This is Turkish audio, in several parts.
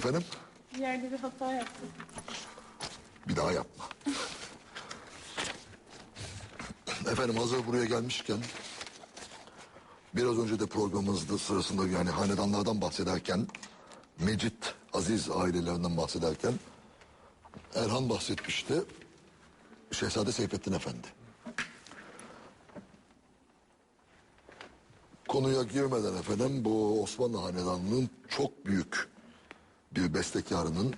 Efendim? Bir yerde bir hata yaptım. Bir daha yapma. Efendim hazır buraya gelmişken biraz önce de programımızda sırasında yani hanedanlardan bahsederken Mecit Aziz ailelerinden bahsederken Erhan bahsetmişti. Şehzade Seyfettin Efendi. Konuya girmeden efendim bu Osmanlı Hanedanlığı'nın çok büyük bir bestekarının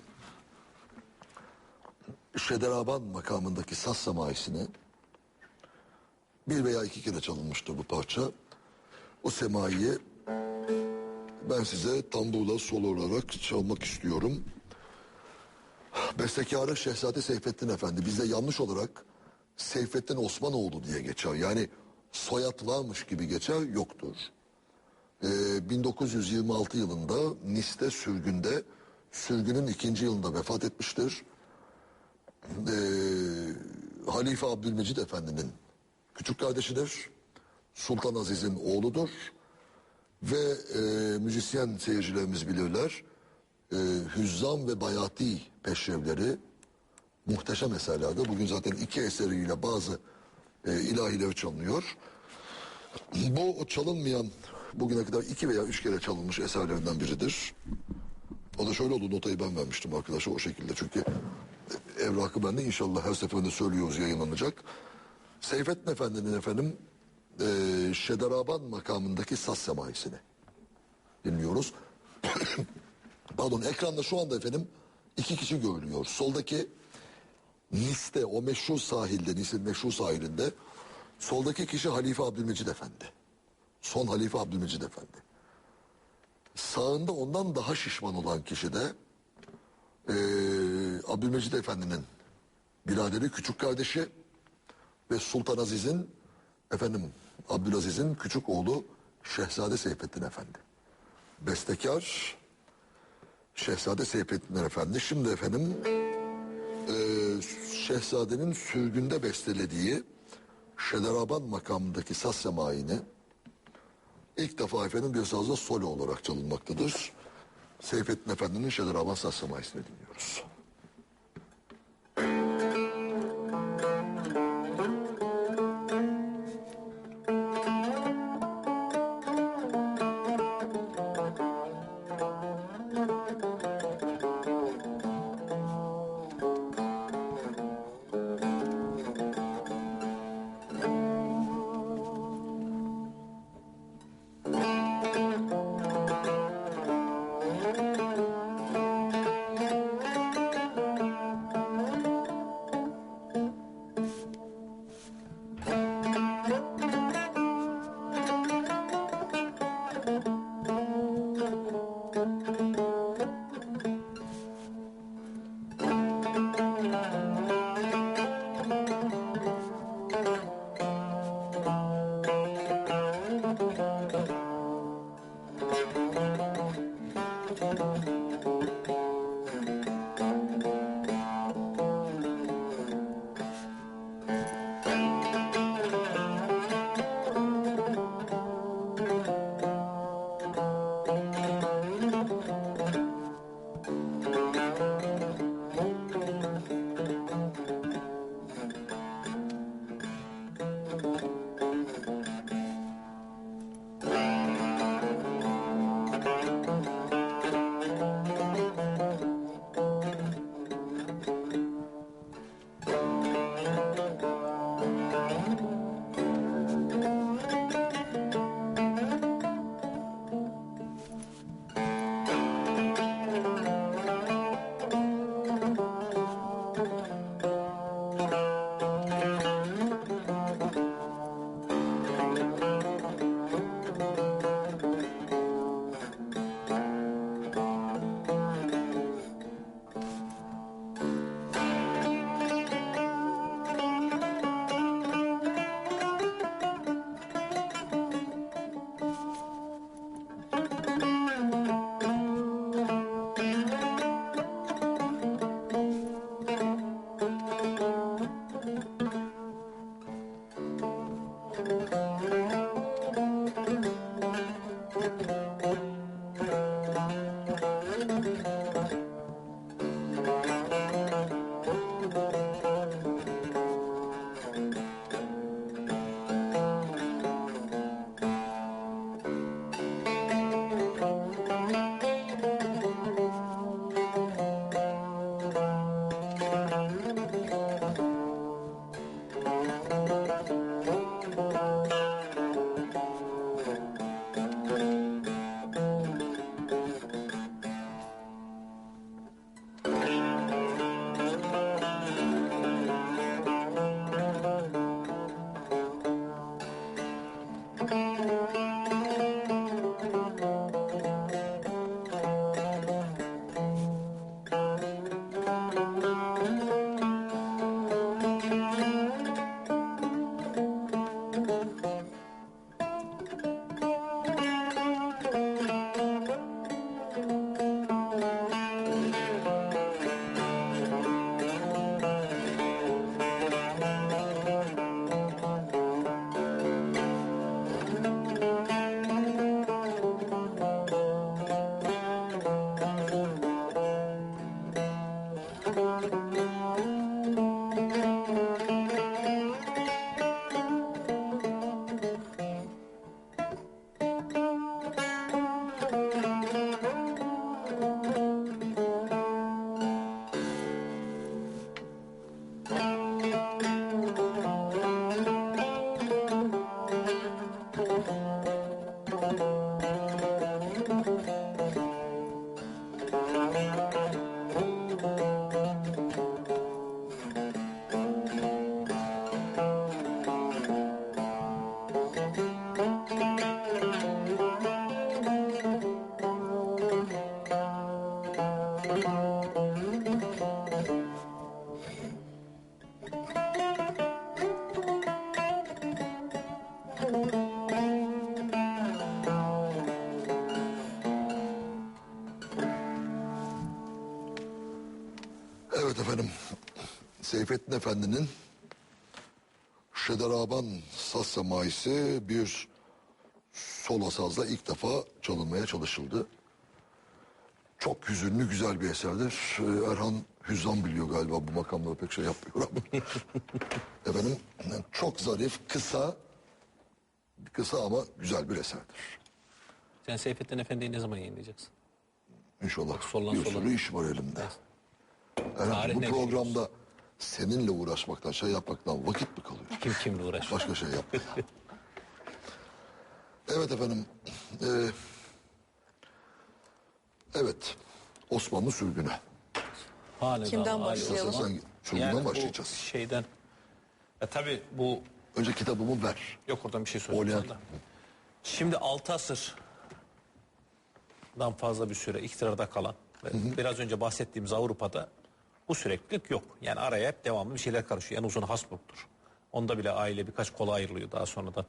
Şederaban makamındaki saz semaisine bir veya iki kere çalınmıştır bu parça. O semaiyi ben size tamburla solo olarak çalmak istiyorum. Bestekarı Şehzade Seyfettin Efendi. Bizde yanlış olarak Seyfettin Osmanoğlu diye geçer. Yani soyad varmış gibi geçer yoktur. Ee, 1926 yılında Nice'de sürgünde sürgünün ikinci yılında vefat etmiştir. Ee, Halife Abdülmecid Efendi'nin küçük kardeşidir. Sultan Aziz'in oğludur. Ve e, müzisyen seyircilerimiz bilirler. E, Hüzzam ve Bayati peşrevleri muhteşem eserlerde. Bugün zaten iki eseriyle bazı e, ilahileri çalınıyor. Bu çalınmayan bugüne kadar iki veya üç kere çalınmış eserlerinden biridir. Da şöyle oldu notayı ben vermiştim arkadaşa o şekilde çünkü evrakı bende inşallah her seferinde söylüyoruz yayınlanacak. Seyfettin Efendi'nin efendim e, Şederaban makamındaki saz semaisini dinliyoruz. Pardon ekranda şu anda efendim iki kişi görülüyor. Soldaki Nis'te o meşhur sahilde Nis'in meşhur sahilinde soldaki kişi Halife Abdülmecid Efendi. Son Halife Abdülmecid Efendi. Sağında ondan daha şişman olan kişi de eee Abdülmecid Efendi'nin biraderi küçük kardeşi ve Sultan Aziz'in efendim Abdülaziz'in küçük oğlu Şehzade Seyfettin Efendi. Bestekar Şehzade Seyfettin Efendi. Şimdi efendim eee Şehzade'nin sürgünde bestelediği Şederaban makamındaki saz semaini ilk defa efendim bir sazda solo olarak çalınmaktadır. Seyfettin Efendi'nin Şederaban saz semaisini dinliyoruz. Música Evet efendim. Seyfettin Efendi'nin Şederaban saz semaisi bir solo sazla ilk defa çalınmaya çalışıldı. Çok hüzünlü güzel bir eserdir. Ee, Erhan Hüzzam biliyor galiba bu makamda pek şey yapmıyor ama. efendim çok zarif, kısa, kısa ama güzel bir eserdir. Sen Seyfettin Efendi'yi ne zaman yayınlayacaksın? İnşallah Soldan bir sola. sürü iş var elimde. Erhan, Bu programda seninle uğraşmaktan, şey yapmaktan vakit mi kalıyor? Kim kimle uğraşıyor? Başka şey yap. evet efendim. Ee, evet. Osmanlı sürgünü. Hanedan, Kimden aile başlayalım? zaman. Sen sürgünden Yani bu başlayacağız. şeyden. Ya tabii bu Önce kitabımı ver. yok oradan bir şey da. Şimdi 6 asırdan fazla bir süre iktidarda kalan ve biraz önce bahsettiğimiz Avrupa'da bu süreklilik yok. Yani araya hep devamlı bir şeyler karışıyor. En uzun Habsburg'tur. Onda bile aile birkaç kola ayrılıyor daha sonradan.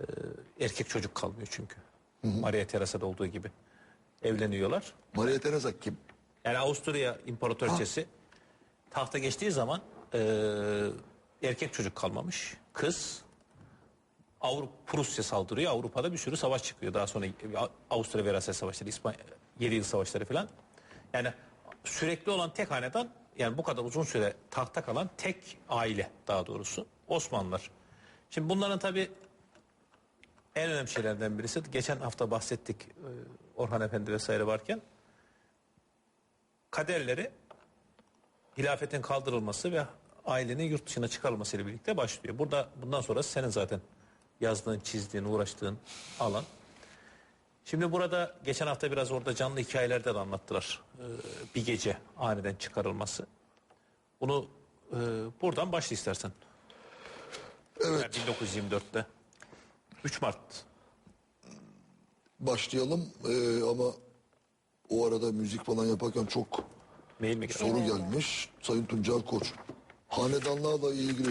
Ee, erkek çocuk kalmıyor çünkü. Maria Teresa'da olduğu gibi. Evleniyorlar. Maria Teresa kim? Yani Avusturya İmparatoriçesi tahta geçtiği zaman eee, erkek çocuk kalmamış. Kız Avrupa Prusya saldırıyor. Avrupa'da bir sürü savaş çıkıyor. Daha sonra Avusturya Veraset Savaşları, İspanya 7 yıl savaşları falan. Yani sürekli olan tek hanedan yani bu kadar uzun süre tahta kalan tek aile daha doğrusu Osmanlılar. Şimdi bunların tabi en önemli şeylerden birisi geçen hafta bahsettik e, Orhan Efendi vesaire varken kaderleri hilafetin kaldırılması ve ailenin yurt dışına çıkarılması ile birlikte başlıyor. Burada bundan sonra senin zaten yazdığın, çizdiğin, uğraştığın alan. Şimdi burada geçen hafta biraz orada canlı hikayelerde de anlattılar. Ee, bir gece aniden çıkarılması. Bunu e, buradan başla istersen. Evet. Yani 1924'te. 3 Mart. Başlayalım Ee, ama o arada müzik falan yaparken çok Mail soru gelmiş. Sayın Tuncel Koç. Hanedanlarla ilgili